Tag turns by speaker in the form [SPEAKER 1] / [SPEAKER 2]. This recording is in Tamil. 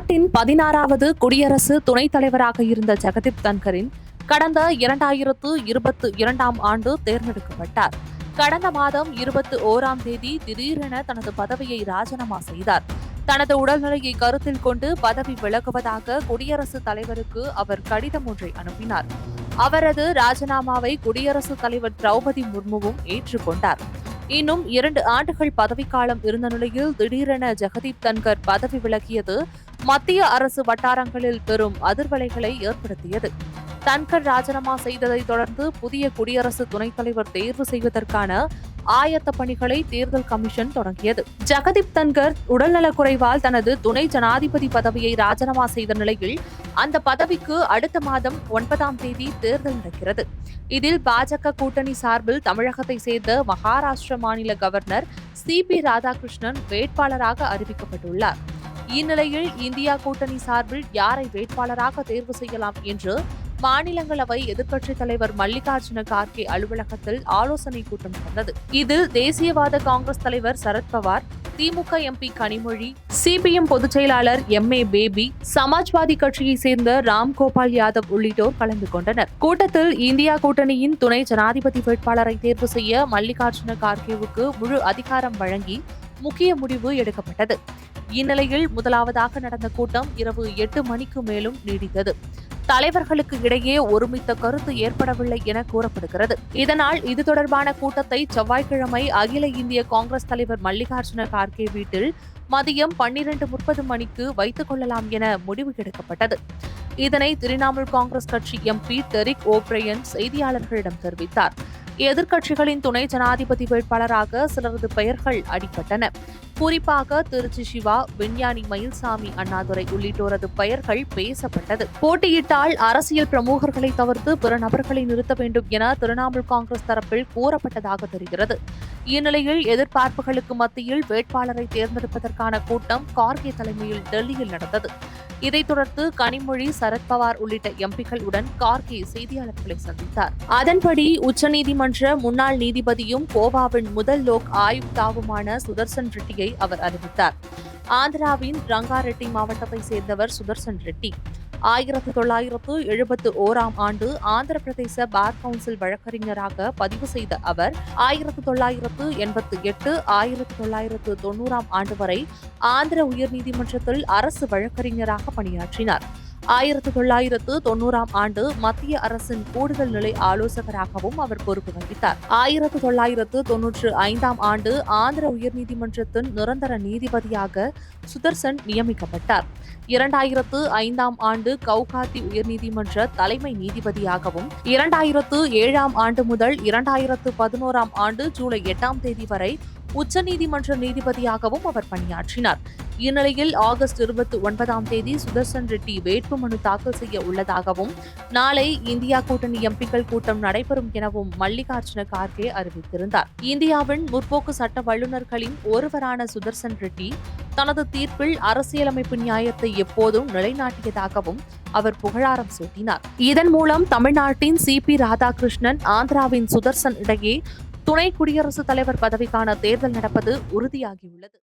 [SPEAKER 1] நாட்டின் பதினாறாவது குடியரசு துணைத் தலைவராக இருந்த ஜெகதீப் தன்கரின் கடந்த இரண்டாயிரத்து இருபத்து இரண்டாம் ஆண்டு தேர்ந்தெடுக்கப்பட்டார். கடந்த மாதம் இருபத்தி ஓராம் தேதி திடீரென தனது பதவியை ராஜினாமா செய்தார். தனது உடல்நிலையை கருத்தில் கொண்டு பதவி விலகுவதாக குடியரசுத் தலைவருக்கு அவர் கடிதம் ஒன்றை அனுப்பினார். அவரது ராஜினாமாவை குடியரசுத் தலைவர் திரௌபதி முர்முவும் ஏற்றுக்கொண்டார். இன்னும் இரண்டு ஆண்டுகள் பதவிக்காலம் இருந்த நிலையில் திடீரென ஜெகதீப் தன்கர் பதவி விலகியது மத்திய அரசு வட்டாரங்களில் பெரும் அதிர்வலைகளை ஏற்படுத்தியது. தன்கர் ராஜினாமா செய்ததை தொடர்ந்து புதிய குடியரசு துணைத் தலைவர் தேர்வு செய்வதற்கான ஆயத்த பணிகளை தேர்தல் கமிஷன் தொடங்கியது. ஜெகதீப் தன்கர் உடல்நலக்குறைவால் தனது துணை ஜனாதிபதி பதவியை ராஜினாமா செய்த நிலையில் அந்த பதவிக்கு அடுத்த மாதம் ஒன்பதாம் தேதி தேர்தல் நடக்கிறது. இதில் பாஜக கூட்டணி சார்பில் தமிழகத்தை சேர்ந்த மகாராஷ்டிர மாநில கவர்னர் சி பி ராதாகிருஷ்ணன் வேட்பாளராக அறிவிக்கப்பட்டுள்ளார். இந்நிலையில் இந்தியா கூட்டணி சார்பில் யாரை வேட்பாளராக தேர்வு செய்யலாம் என்று மாநிலங்களவை எதிர்க்கட்சித் தலைவர் மல்லிகார்ஜுன கார்கே அலுவலகத்தில் ஆலோசனை கூட்டம் நடந்தது. இதில் தேசியவாத காங்கிரஸ் தலைவர் சரத்பவார் திமுக எம்பி கனிமொழி சிபிஎம் பொதுச் செயலாளர் எம் ஏ பேபி சமாஜ்வாதி கட்சியைச் சேர்ந்த ராம்கோபால் யாதவ் உள்ளிட்டோர் கலந்து கொண்டனர். கூட்டத்தில் இந்தியா கூட்டணியின் துணை ஜனாதிபதி வேட்பாளரை தேர்வு செய்ய மல்லிகார்ஜுன கார்கேவுக்கு முழு அதிகாரம் வழங்கி முக்கிய முடிவு எடுக்கப்பட்டது. இந்நிலையில் முதலாவதாக நடந்த கூட்டம் இரவு எட்டு மணிக்கு மேலும் நீடித்தது. தலைவர்களுக்கு இடையே ஒருமித்த கருத்து ஏற்படவில்லை என கூறப்படுகிறது. இதனால் இது தொடர்பான கூட்டத்தை செவ்வாய்க்கிழமை அகில இந்திய காங்கிரஸ் தலைவர் மல்லிகார்ஜுன கார்கே வீட்டில் மதியம் பன்னிரண்டு முப்பது மணிக்கு வைத்துக் கொள்ளலாம் என முடிவு எடுக்கப்பட்டது. இதனை திரிணாமுல் காங்கிரஸ் கட்சி எம்பி டெரிக் ஓப்ரையன் செய்தியாளர்களிடம் தெரிவித்தார். எதிர்க்கட்சிகளின் துணை ஜனாதிபதி வேட்பாளராக சிலரது பெயர்கள் அடிபட்டன. குறிப்பாக திருச்சி சிவா விஞ்ஞானி மயில்சாமி அண்ணாதுரை உள்ளிட்டோரது பெயர்கள் பேசப்பட்டது. போட்டியிட்டால் அரசியல் பிரமுகர்களை தவிர்த்து பிற நபர்களை நிறுத்த வேண்டும் என திரிணாமுல் காங்கிரஸ் தரப்பில் கூறப்பட்டதாக தெரிகிறது. இந்நிலையில் எதிர்பார்ப்புகளுக்கு மத்தியில் வேட்பாளரை தேர்ந்தெடுப்பதற்கான கூட்டம் கார்கே தலைமையில் டெல்லியில் நடந்தது. இதைத் தொடர்ந்து கனிமொழி சரத்பவார் உள்ளிட்ட எம்பிக்கள் உடன் கார்கே செய்தியாளர்களை சந்தித்தார். அதன்படி உச்சநீதிமன்ற முன்னாள் நீதிபதியும் கோவாவின் முதல் லோக் ஆயுக்தாவுமான சுதர்சன் ரெட்டியை அவர் அறிவித்தார். ஆந்திராவின் ரங்காரெட்டி மாவட்டத்தை சேர்ந்தவர் சுதர்சன் ரெட்டி. ஆயிரத்து தொள்ளாயிரத்து எழுபத்து ஓராம் ஆண்டு ஆந்திர பிரதேச பார் கவுன்சில் வழக்கறிஞராக பதிவு செய்த அவர் ஆயிரத்து தொள்ளாயிரத்து எண்பத்து எட்டு ஆயிரத்து தொள்ளாயிரத்து தொண்ணூறாம் ஆண்டு வரை ஆந்திர உயர்நீதிமன்றத்தில் அரசு வழக்கறிஞராக பணியாற்றினார். ஆயிரத்து தொள்ளாயிரத்து தொண்ணூறாம் ஆண்டு மத்திய அரசின் கூடுதல் நிலை ஆலோசகராகவும் அவர் பொறுப்பு வகித்தார். ஆயிரத்து தொள்ளாயிரத்து தொன்னூற்று ஐந்தாம் ஆண்டு ஆந்திர உயர்நீதிமன்றத்தின் நிரந்தர நீதிபதியாக சுதர்சன் நியமிக்கப்பட்டார். இரண்டாயிரத்து ஐந்தாம் ஆண்டு கவுகாத்தி உயர்நீதிமன்ற தலைமை நீதிபதியாகவும் இரண்டாயிரத்து ஏழாம் ஆண்டு முதல் இரண்டாயிரத்து பதினோராம் ஆண்டு ஜூலை எட்டாம் தேதி வரை உச்சநீதிமன்ற நீதிபதியாகவும் அவர் பணியாற்றினார். இந்நிலையில் ஆகஸ்ட் இருபத்தி ஒன்பதாம் தேதி சுதர்சன் ரெட்டி வேட்புமனு தாக்கல் செய்ய உள்ளதாகவும் நாளை இந்தியா கூட்டணி எம்பிக்கள் கூட்டம் நடைபெறும் எனவும் மல்லிகார்ஜுன கார்கே அறிவித்திருந்தார். இந்தியாவின் முற்போக்கு சட்ட வல்லுநர்களின் ஒருவரான சுதர்சன் ரெட்டி தனது தீர்ப்பில் அரசியலமைப்பு நியாயத்தை எப்போதும் நிலைநாட்டியதாகவும் அவர் புகழாரம் சூட்டினார். இதன் மூலம் தமிழ்நாட்டின் சி. பி. ராதாகிருஷ்ணன் ஆந்திராவின் சுதர்சன் இடையே துணை குடியரசுத் தலைவர் பதவிக்கான தேர்தல் நடப்பது உறுதியாகியுள்ளது.